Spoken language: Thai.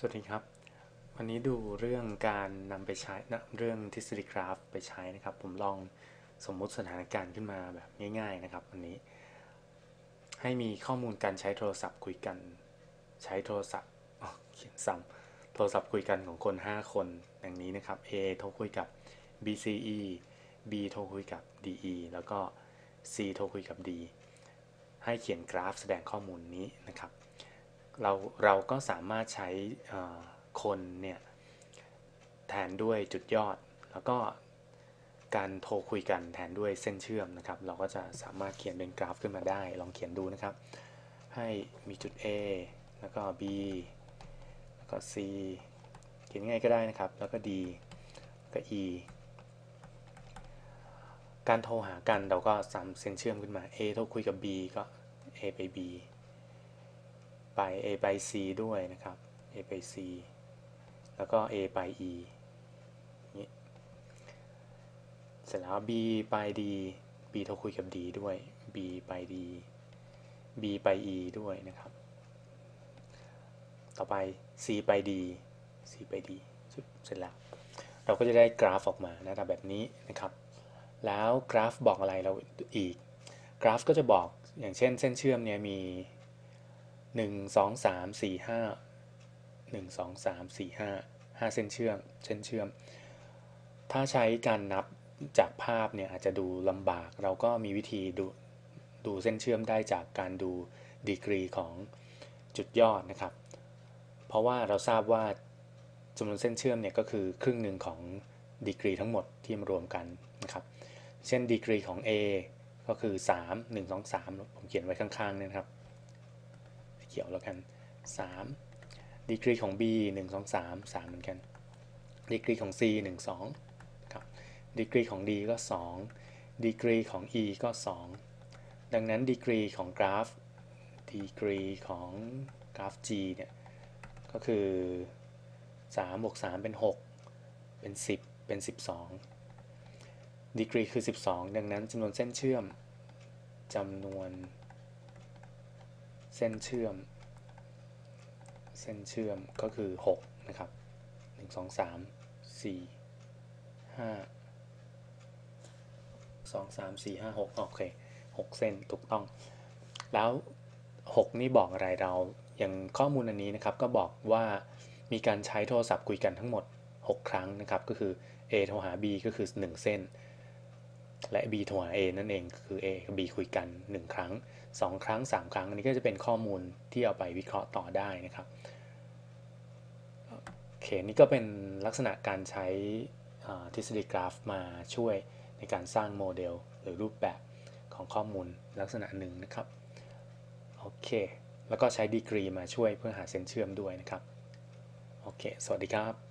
สวัสดีครับ วันนี้ดูเรื่องการนำไปใช้นะเรื่องทฤษฎีกราฟไปใช้นะครับ ผมลองสมมุติสถานการณ์ขึ้นมาแบบง่าย ๆนะครับ วันนี้ ให้มีข้อมูลการใช้โทรศัพท์คุยกัน ใช้โทรศัพท์อ๋อเขียนซ้ำโทรศัพท์คุยกันของคน 5 คนอย่างนี้นะครับ A โทรคุยกับ BCE B โทรคุยกับ DE แล้วก็ C โทรคุยกับ D ให้เขียนกราฟแสดงข้อมูลนี้นะครับ เราเราก็สามารถใช้คนเนี่ยแทนด้วยจุดยอด แล้วก็การโทรคุยกันแทนด้วยเส้นเชื่อมนะครับ เราก็จะสามารถเขียนเป็นกราฟขึ้นมาได้ ลองเขียนดูนะครับ ให้มีจุด A แล้วก็ B แล้วก็ C เขียนยังไงก็ได้นะครับ แล้วก็ D แล้วก็ E การโทรหากันเราก็สามเส้นเชื่อมขึ้นมา A โทรคุยกับ B ก็ A ไป B ไป A ไป C ด้วยนะครับ A ไป C แล้วก็ A ไป E นี้เสร็จแล้ว B ไป D B โทรคุยกับ D ด้วย B ไป D B ไป E ด้วยนะครับ ต่อไป C ไป D C ไป D เสร็จแล้ว เราก็จะได้กราฟออกมาหน้าตาแบบนี้นะครับ แล้วกราฟบอกอะไรเราอีก กราฟก็จะบอกอย่างเช่นเส้นเชื่อมเนี่ยมี 1 2 3 4 5 1 2 3 4 5 5เส้นเชื่อมเส้นเชื่อม ถ้าใช้การนับจากภาพเนี่ยอาจจะดูลำบาก เราก็มีวิธีดูดูเส้นเชื่อมได้จากการดูดีกรีของจุดยอดนะครับ เพราะว่าเราทราบว่าจำนวนเส้นเชื่อมเนี่ยก็คือครึ่งหนึ่งของดีกรีทั้งหมดที่มารวมกันนะครับ เช่นดีกรีของ A ก็คือ 3 1 2 3 ผมเขียนไว้ข้างๆเนี่ยนะครับ ขียวแล้วกัน 3 ดีกรีของ B 1 2 3 3 เหมือนกัน ดีกรีของ C 1 2ครับดีกรีของ D ก็ 2 ดีกรีของ E ก็ 2 ดังนั้นดีกรีของกราฟ ดีกรีของกราฟ G เนี่ย ก็คือ3บวก3เป็น 6 เป็น 10 เป็น 12 ดีกรีคือ 12 ดังนั้นจำนวนเส้นเชื่อมจำนวน เส้นเชื่อม เส้นเชื่อมก็คือ 6 นะครับ 1 2 3 4 5 2 3 4 5 6 โอเค 6 เส้นถูกต้อง แล้ว 6 นี่บอกอะไรเราอย่างข้อมูลอันนี้นะครับก็บอกว่ามีการใช้โทรศัพท์คุยกันทั้งหมด 6 ครั้งนะครับ ก็คือ A โทรหา B ก็คือ 1 เส้น และ B โทรหา A นั่นเองคือ A กับ B คุยกัน 1 ครั้ง 2 ครั้ง 3 ครั้ง อันนี้ก็จะเป็นข้อมูลที่เอาไปวิเคราะห์ต่อได้นะครับโอเคนี่ก็เป็นลักษณะการใช้ทฤษฎีกราฟมาช่วยในการสร้างโมเดล หรือรูปแบบของข้อมูลลักษณะหนึ่งนะครับโอเคแล้วก็ใช้ดีกรีมาช่วยเพื่อหาเส้นเชื่อมด้วยนะครับโอเค สวัสดีครับ